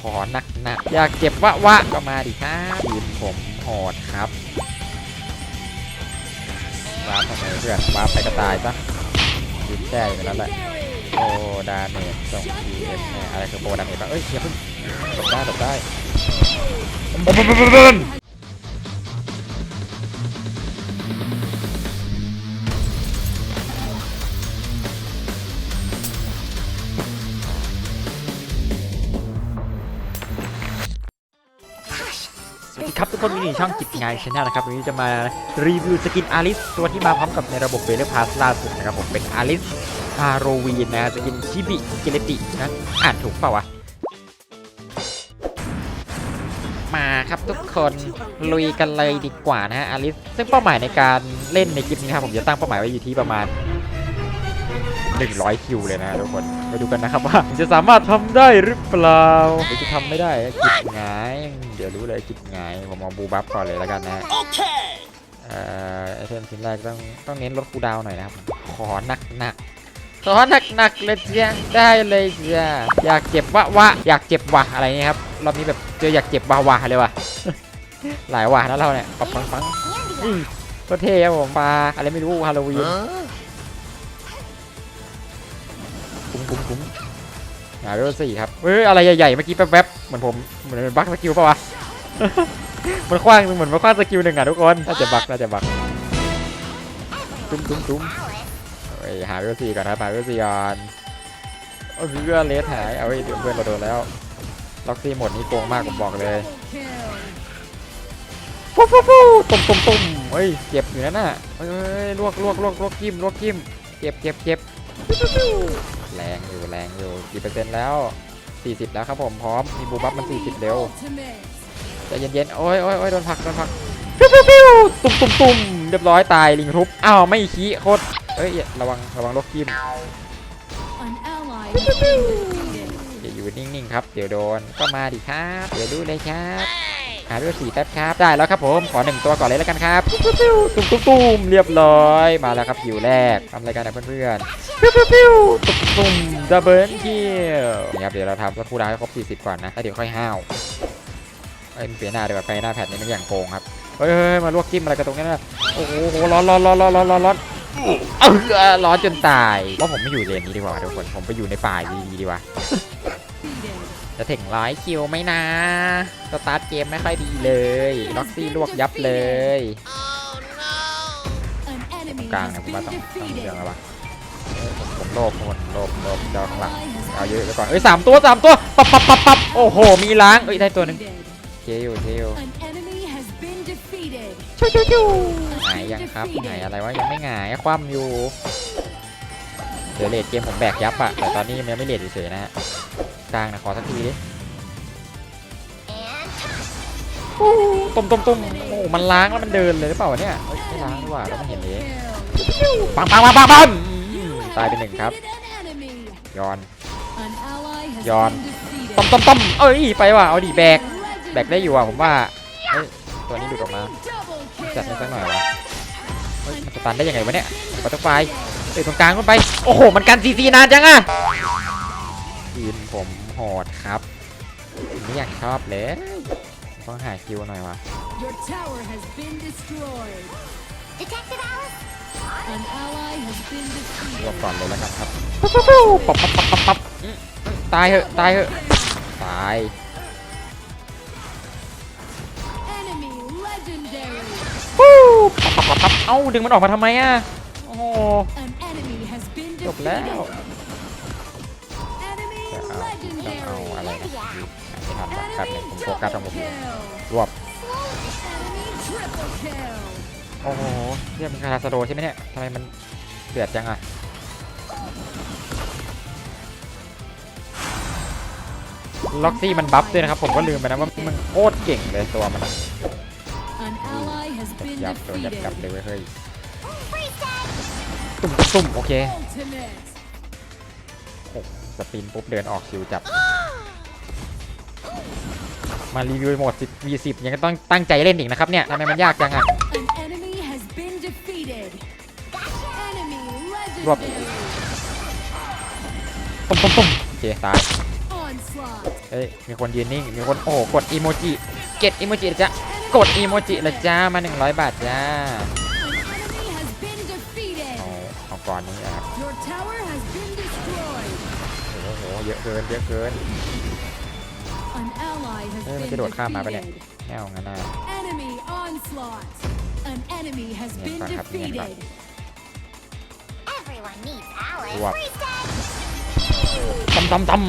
ขอหนักหนักๆ อยากเจ็บวะวะก็มาดิครับทีมผมโหดครับวาทำไมเพื่อนวาไปก็ตายปะยืนแช่อยู่นั่นแหละโอดาเมจส่งทีเนี่อะไรคือโปรดาเมจปะเอ้ยอย่าเพิ่งตบได้ตบได้บึ้ม วัสดีครับทุกคนวินนี่ช่องกิจงานชาแนลนะครับวันนี้จะมารีวิวสกินอาริสตัวที่มาพร้อมกับในระบบเบลพาสล่าสุดนะครับผมเป็นอาริสฮาโรวีนนะสกินชิบิเกเลตินะอ่านถูกเปล่าวะมาครับทุกคนลุยกันเลยดีกว่านะฮะอาริสซึ่งเป้าหมายในการเล่นในคลิปนี้นะครับผมจะตั้งเป้าหมายไว้อยู่ที่ประมาณ 100 คิวเลยนะทุกคนมาดูกันนะครับว่าจะสามารถทำได้หรือเปล่าหรือจะทำไม่ได้กิจงาย เดี๋ยวรู้เลยกิจงาย ผมมองบูบัฟก่อนเลยแล้วกันนะ Okay. เอ่อไอเทมชิ้นแรกต้องต้องเน้นลดคูลดาวน์หน่อยนะครับ ขอหนักหนักๆขอหนักหนักๆเลยเจ้าได้เลยจ้าอยากเจ็บวะวะอยากเจ็บวะอะไรเนี่ยครับรอบนี้แบบเจออยากเจ็บวะวะเลยว่ะหลายวะนะเราเนี่ยปังปังปังอื้อก็เท่ครับผมปลาอะไรไม่รู้ฮาโลวีน คุ้มคุ้มคุ้มหาเวลสี่ครับเฮ้ยอะไรใหญ่ๆเมื่อกี้แป๊บๆเหมือนผมเหมือนเป็นบั๊กสกิลปะวะมันคว้างเหมือนมันคว้างสกิลหนึ่งอะทุกคนน่าจะบั๊กน่าจะบั๊กตุ้มตุ้มตุ้มเฮ้ยหาเวลสี่ก่อนครับหาเวลสี่ก่อนโอ้ยเพื่อนเลสหายเอาไว้ยเดี๋ยวเพื่อนเราโดนแล้วล็อกซี่หมดนี้โกงมากผมบอกเลยฟูฟูฟูตุ่มตุ่มตุ่มเฮ้ยเจ็บอยู่นั่นน่ะเฮ้ยเฮ้ยลวกลวกลวกลวกจิ้มลวกจิ้มเจ็บเจ็บเจ็บ แรงอยู่แรงอยู่กี่เปอร์เซ็นต์แล้ว 40 แล้วครับผมพร้อมมีบูบัฟมัน 40 เร็วใจเย็นๆโอ้ยโอ้ยโอ้ยโดนผลักโดนผลักปิ้วปิ้วปิ้วตุ่มตุ่มตุ่มเรียบร้อยตายลิงทุบอ้าวไม่ขี้โคตรเอ้ยระวังระวังลกกิม An ally has been defeated. อย่าอยู่นิ่งๆครับ เดี๋ยวโดนก็มาดิครับ เดี๋ยวดูเลยครับ หาด้วยสี่แป๊บครับ ได้แล้วครับผม ขอหนึ่งตัวก่อนเลยแล้วกันครับตุ่มตุ่มตุ่มเรียบร้อย มาแล้วครับคิวแรกทำอะไรกันนะเพื่อนๆปิ้วปิ้วตุ่มตุ่มดับเบิลคิวนี่ครับเดี๋ยวเราทำสักครู่ดาวให้ครบ40 ก่อนนะแล้วเดี๋ยวค่อยห้าวเอ้ยมันเปลี่ยนหน้าเดี๋ยวไปหน้าแพทนี่มันอย่างโกงครับ เฮ้ยมาลวกจิ้มอะไรกันตรงนี้นะโอ้โหร้อนร้อนร้อนร้อนร้อนร้อนร้อนร้อนจนตายว่าผมไม่อยู่เลนนี้ดีกว่าทุกคน ผมไปอยู่ในป่าดีๆดีกว่า จะถึงร้อยคิวไหมนะ สตาร์ทเกมไม่ค่อยดีเลย ล็อกซี่ลวกยับเลยกลางเนี่ยผมว่าต้องต้องเรื่อง defeated. อะไรวะผมโลภคนโลภโลภเดาข้างหลังเอาเยอะไปก่อน เอ้ยสามตัวสามตัวปับปับปับปับโอ้โห มีล้าง เอ้ย ได้ตัวหนึ่งเจอยู่เจอยู่ An enemy has been defeated. ชูชูชูหายยังครับหายอะไรวะ ยังไม่หายคว่ำอยู่ เดี๋ยวเลดเกมผมแบกยับอะแต่ตอนนี้ยังไม่เลดเฉยๆนะฮะ กลางนะขอสักทีดิตุ้มตุ้มตุ้มโอ้โหมันล้างแล้วมันเดินเลยหรือเปล่าวะเนี่ยเฮ้ยไม่ล้างดีกว่าแล้วมันเห็นเลย Kill. ปังปังปังปังปังอืมตายไปหนึ่งครับ Defeated an enemy. ย้อน An ally has Yawn. been defeated. ต้มต้มต้มเอ้ยไปว่ะเอาดิแบก Legendary. แบกได้อยู่อะผมว่าเฮ้ยตัวนี้หลุดออกมา Double จัดให้ kill. สักหน่อยวะเฮ้ยมันสตันได้ยังไงวะเนี่ยบัตเตอร์ไฟเอ้ยตรงกลางขึ้นไปโอ้โหมันกันซีซีนานจังอะ ทีมผมโหดครับไม่อยากชอบเลยต้องหาคิวหน่อยวะ Your tower has been destroyed. Detective Alice? An ally has been รวบ defeated. ก่อนเลยแล้วกันครับปั๊บปั๊บปั๊บปั๊บปั๊บอืมตายเหอะตายเหอะตาย Enemy legendary. ปั๊บปั๊บปั๊บปั๊บเอ้าดึงมันออกมาทำไมอะโอ้โห An enemy has been จบแล้ว defeated. ต้องเอาอะไรนะไม่ทันว่ะแป๊บหนึงผมโฟกัสตรงผมอยู่ Kill. รวบโอ้โหเรียกมันคาราสโดใช่ไหมเนี่ยทำไมมันเดือดจังอะล็อกซี่มันบัฟด้วยนะครับ ผมก็ลืมไปนะว่ามันโคตรเก่งเลยตัวมันยับตัวยับยับเลยเว้เฮ้ยตุ่มตุ่มโอเค สปินปุ๊บเดินออกคิวจับ มารีวิวโหมด 10 v 10ยังต้องตั้งใจเล่นอีกนะครับเนี่ยทำไมมันยากจังอะ An enemy has been defeated. Enemy Rob. legendary. ตุ่มตุ่มตุ่มโอเคตาย Onslaught. เอ้ยมีคนยืนนิ่ง มีคนโอ้โหกดอีโมจิเก็ตอีโมจิละจ้ะกดอีโมจิละจ้ามา 100 บาทจ้า An enemy has been defeated. เอาเอาก่อนนี้นะครับ Your tower has been เยอะเกินเยอะเกิน An ally has เอ้ยมัน been จะโดดข้ามมาปะเนี่ย defeated. ไม่เอางั้นนะ Enemy onslaught. An enemy has Yan, been backup, yan, back. defeated. Everyone needs Alice. What? Freeze tag. ตั้มตั้มตั้ม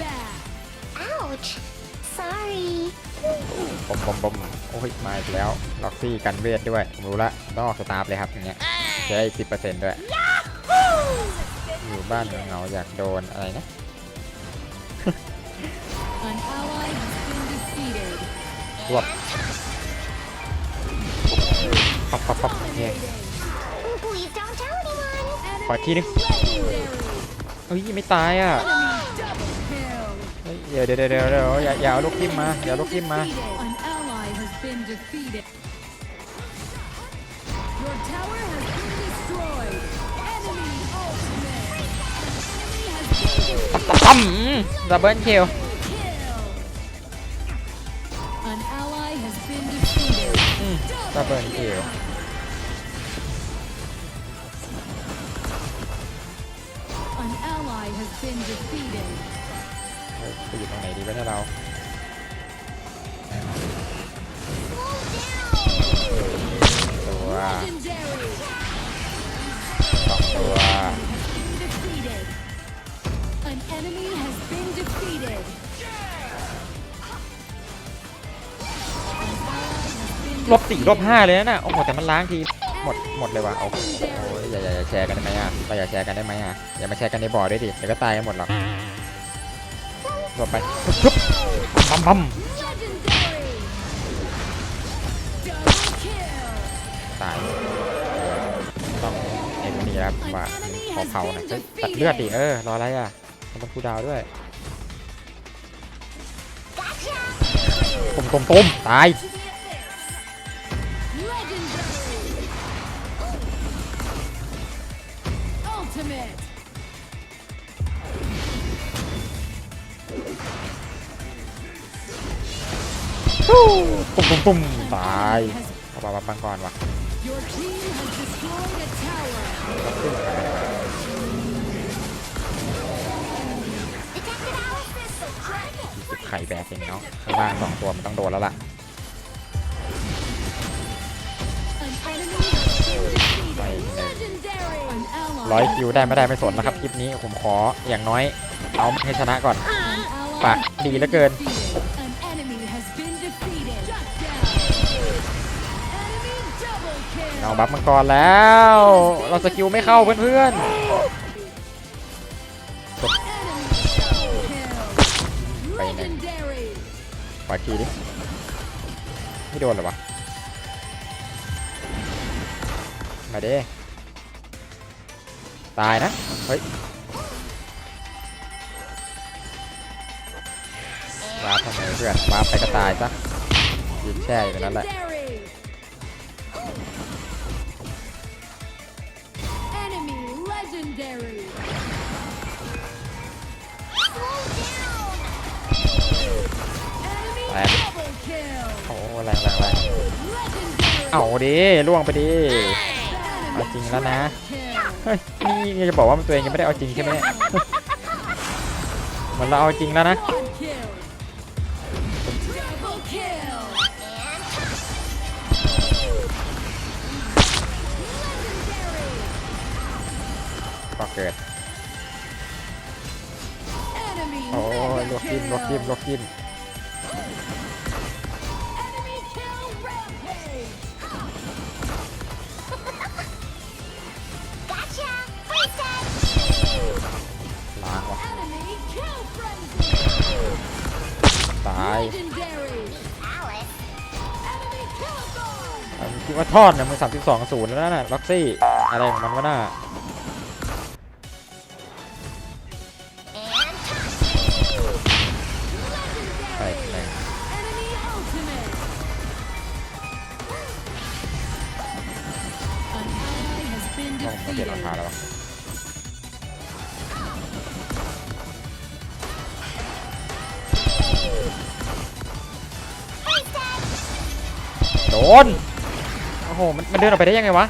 Bloodbath. Ouch. Sorry. ปมปมปมโอ้ยมาอีกแล้ว ล็อกซี่กันเวทด้วยผมรู้ละต้องออกสตาร์ฟเลยครับอย่างเงี้ยจะได้สิบเปอร์เซ็นต์ด้วย อยู่บ้านเหงาๆอยากโดนอะไรนะ รวบปักปักปักเนี่ยขอที่นึงเฮ้ยไม่ตายอะเดี๋ยวเดี๋ยวเดี๋ยวเดี๋ยวอย่าอย่าลูกทิมมาอย่าลูกทิมมาตั้มดับเบิลคิว been defeated. เฮ้ยไปอยู่ตรงไหนดีวะเนี่ยเรา ตัว Legendary. สองตัว Defeated. An enemy has been defeated. An ally has been ลบสี่ลบห้าเลยนะน่ะโอ้โหแต่มันล้างที หมดหมดเลยว่ะโอ้โหอย่าอย่าอย่าแชร์กันได้ไหมอะเราอย่าแชร์กันได้ไหมอะอย่ามาแชร์กันในบ่อด้วยดิเดี๋ยวก็ตายกันหมดหรอกหลบไปปุ๊บปั๊มปั๊ม Legendary. Double kill. ตายต้องเอ็นนี่ครับว่าขอเผาหน่อยเฮ้ยตัดเลือดดิเออรออะไรอะมันต้องคูลดาวน์ด้วย Gotcha. ตุ่มตุ่มตุ่มตาย ตุ่มตุ่มตุ่มตายเอาปะปะปังก่อนว่ะไข่แบกเองเนาะข้างล่างสองตัวมันต้องโดนแล้วล่ะ An enemy has been defeated. Right. Legendary. An ally ร้อยคิวได้ไม่ได้ไม่สนนะครับคลิปนี้ผมขออย่างน้อยเอาให้ชนะก่อนปากดีเหลือเกิน เอาบัฟมังกรแล้ว เราสกิลไม่เข้าเพื่อน Enemy double kill. Bay này. Legendary. ๆปล่อยทีดิไม่โดนหรอวะมาเด้ตายนะ เฮ้ยวาทำไมเพื่อนวาไปก็ตายซะยืนแช่อยู่นั้นแหละ Enemy Lẹ. double kill. โอ้แรงแรงแรง Legendary. เอาดิล่วงไปดิ Enemy เอาจริงแล้วนะ kill. เฮ้ยนี่จะบอกว่ามันตัวเองยังไม่ได้เอาจริงใช่ไหมเนี่ยเหมือนเราเอาจริงแล้วนะ Quad kill. Double kill. Legendary. ก็เกิด Enemy โอ้ยลวกจิ้มลวกจิ้มลวกจิ้ม ล้างว่ะ Enemy kill frenzy. ตาย Legendary. Alice. Enemy kill bomb. อะมึงคิดว่าทอดนะมึงสามสิบสองศูนย์แล้วนะล็อกซี่ อะไรของมันวะน่า โอ้โหมันมันเดินออกไปได้ยังไงวะ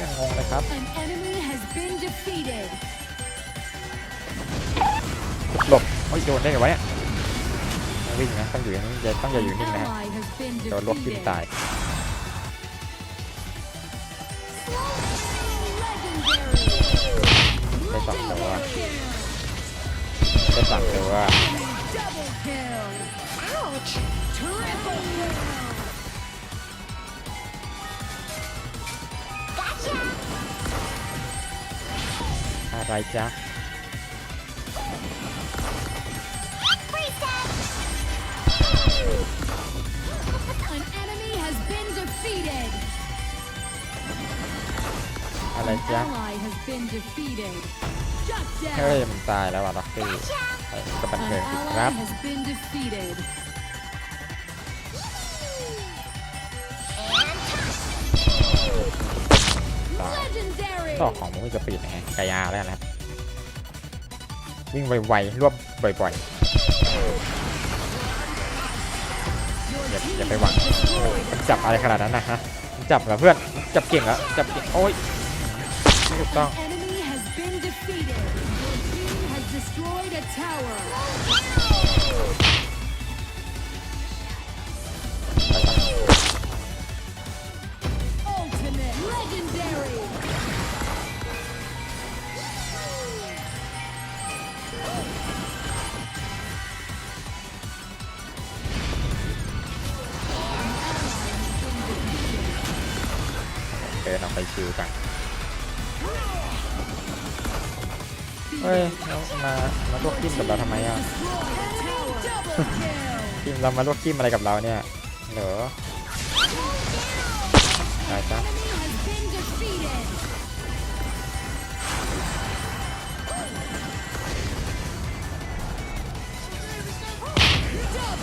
ยังงงเลยครับ An enemy has been defeated. หลบเฮ้ยโดนได้ไงวะเนี่ยไม่วิ่งนะต้องอยู่อย่างนี้อย่าต้องอย่าอยู่ An นิ่งนะฮะ ally has been โดนลวกจิ้ม defeated. ตาย Legendary. ได้สองตัว Kill. ได้สามตัว Double kill. Ouch. Triple kill. ไรจ๊ะ Freeze tag. An enemy has been defeated. อะไร An จ๊ะ ally has been defeated. Shut เฮ้ย down. มันตายแล้วอ่ะล็อกซี่ Gotcha. ไปก็บัน An เทิงสิค ally รับ ต่อของมึงมีสปีดยังไกายาแล้วนะครับ วิ่งไวๆรวบบ่อยๆอย่าอย่าไปหวังจับอะไรขนาดนั้นนะฮะมันจับเหรอเพื่อนจับเก่งเหรอจับเก่งโอ้ยไม่ถูกต้อง enemy has been defeated. Your team has destroyed a tower. เดินออกไปชิวกันเฮ้ยเรามามาลวกจิ้มกับเราทำไมอะ จิ้มเรามาลวกจิ้มอะไรกับเราเนี่ยเหรอตายซะ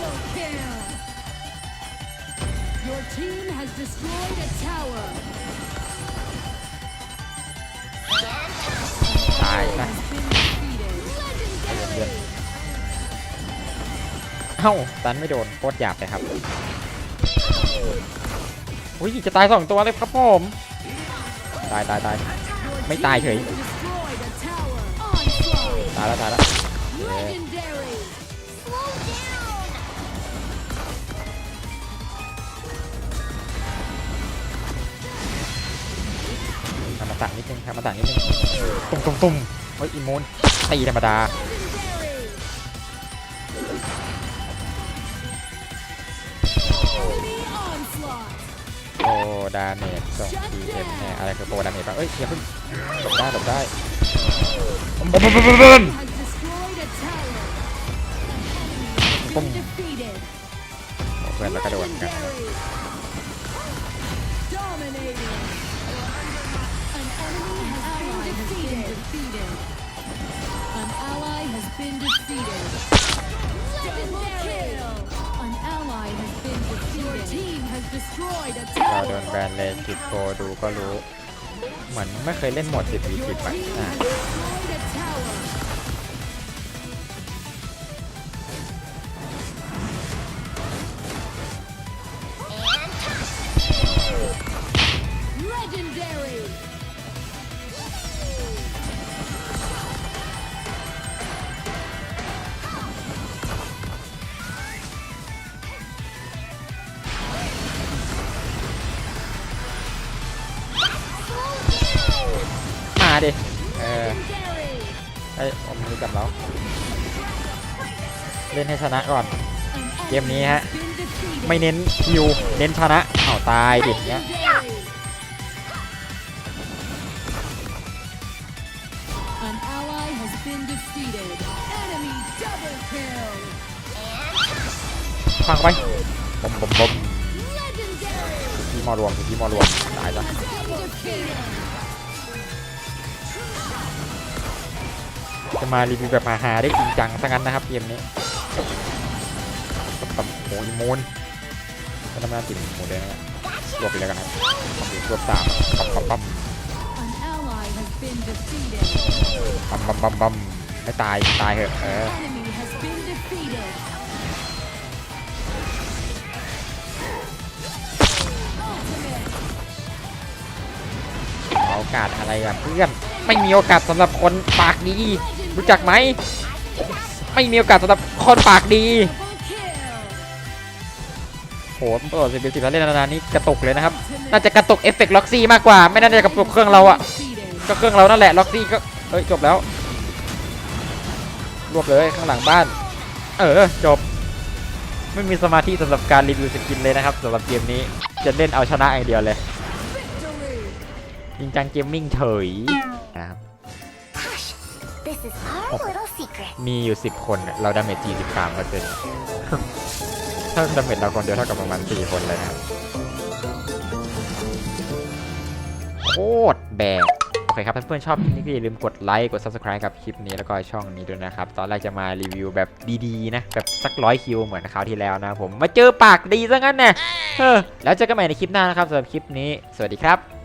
Double kill. Your team has destroyed a tower. ตายซะ Has been defeated. Legendary. เอ้าตันไม่โดนโคตรหยาบเลยครับอุ้ยจะตายสองตัวเลยครับผมตายตายตาย Your ไม่ตายเฉย team has destroyed a tower. Onslaught. ตายแล้วตายแล้ว มาตักนิดนึงตุ้มตุ้มตุ้มเฮ้ยอิมูนตีธรรมดา Legendary. Enemy onslaught. โอ้ดาเมจส่ง PM แน่อะไรคือโปรดาเมจบ้างเอ้ยอย่าเพิ่งหลบได้หลบได้บึ้มบึ้มบึ้มบึ้มบึ้ม Has destroyed a tower. Boom. Defeated. โอ้เพื่อนเรากระโดดเหมือนกัน Legendary. Dominating. An enemy has been defeated. An ally has been defeated. Double kill. An ally has been defeated. Your team has destroyed a เราโดน tower. แบนเลยจิตโปรดูก็รู้ เหมือนไม่เคยเล่นโหมด10 v Your 10อะ team อะ has destroyed กับเรา เล่นให้ชนะก่อน เกมนี้ฮะ ไม่เน้นคิว เน้นชนะเอาตายเด็ดเนี้ยพังไปบมบมบมทีมอรวมทีมอรวมตายจ้ะ มารีวิวแบบมหาได้จริงจังซะงั้นนะครับเกมนี้โอ้โหยมูนก็ทำงานติดหมดเลยดะรวบไปแล้วกันครับรวบสามปั๊บปั๊มปั๊บปั๊มปั๊มปั๊มปั๊มไม่ตายตายเหอะเออโอกาสอะไรล่ะเพื่อน ไม่มีโอกาสสำหรับคนปากดี รู้จักไหม ไม่มีโอกาสสำหรับคนปากดีโหเปิดสิบสิบแล้วเล่นนานๆนี่กระตุกเลยนะครับ น่าจะกระตุกเอฟเฟกต์ล็อกซี่มากกว่า ไม่น่าจะกระตุกเครื่องเราอะก็เครื่องเรานั่นแหละล็อกซี่ก็เอ้ยจบแล้ว รวบเลยข้างหลังบ้าน เออจบ ไม่มีสมาธิสำหรับการรีวิวสกินเลยนะครับสำหรับเกมนี้ จะเล่นเอาชนะอย่างเดียวเลย จริงจังเกมมิ่งเฉยนะครับ This is our little secret. มีอยู่ 10 คนเราดาเมจ43เปอร์เซ็นต์ ถ้าดาเมจเราคนเดียวเท่ากับประมาณ 4 คนเลยนะครับโคตรแบกโอเคครับเพื่อนๆชอบคลิปนี้ก็อย่าลืมกดไลค์กด subscribe กับคลิปนี้แล้วก็ช่องนี้ด้วยนะครับ ตอนแรกจะมารีวิวแบบดีๆ นะ แบบสักร้อยคิวเหมือนคราวที่แล้วนะครับผมมาเจอปากดีซะงั้นเนี่ยเออแล้วเจอกันใหม่ในคลิปหน้านะครับสำหรับคลิปนี้ สวัสดีครับ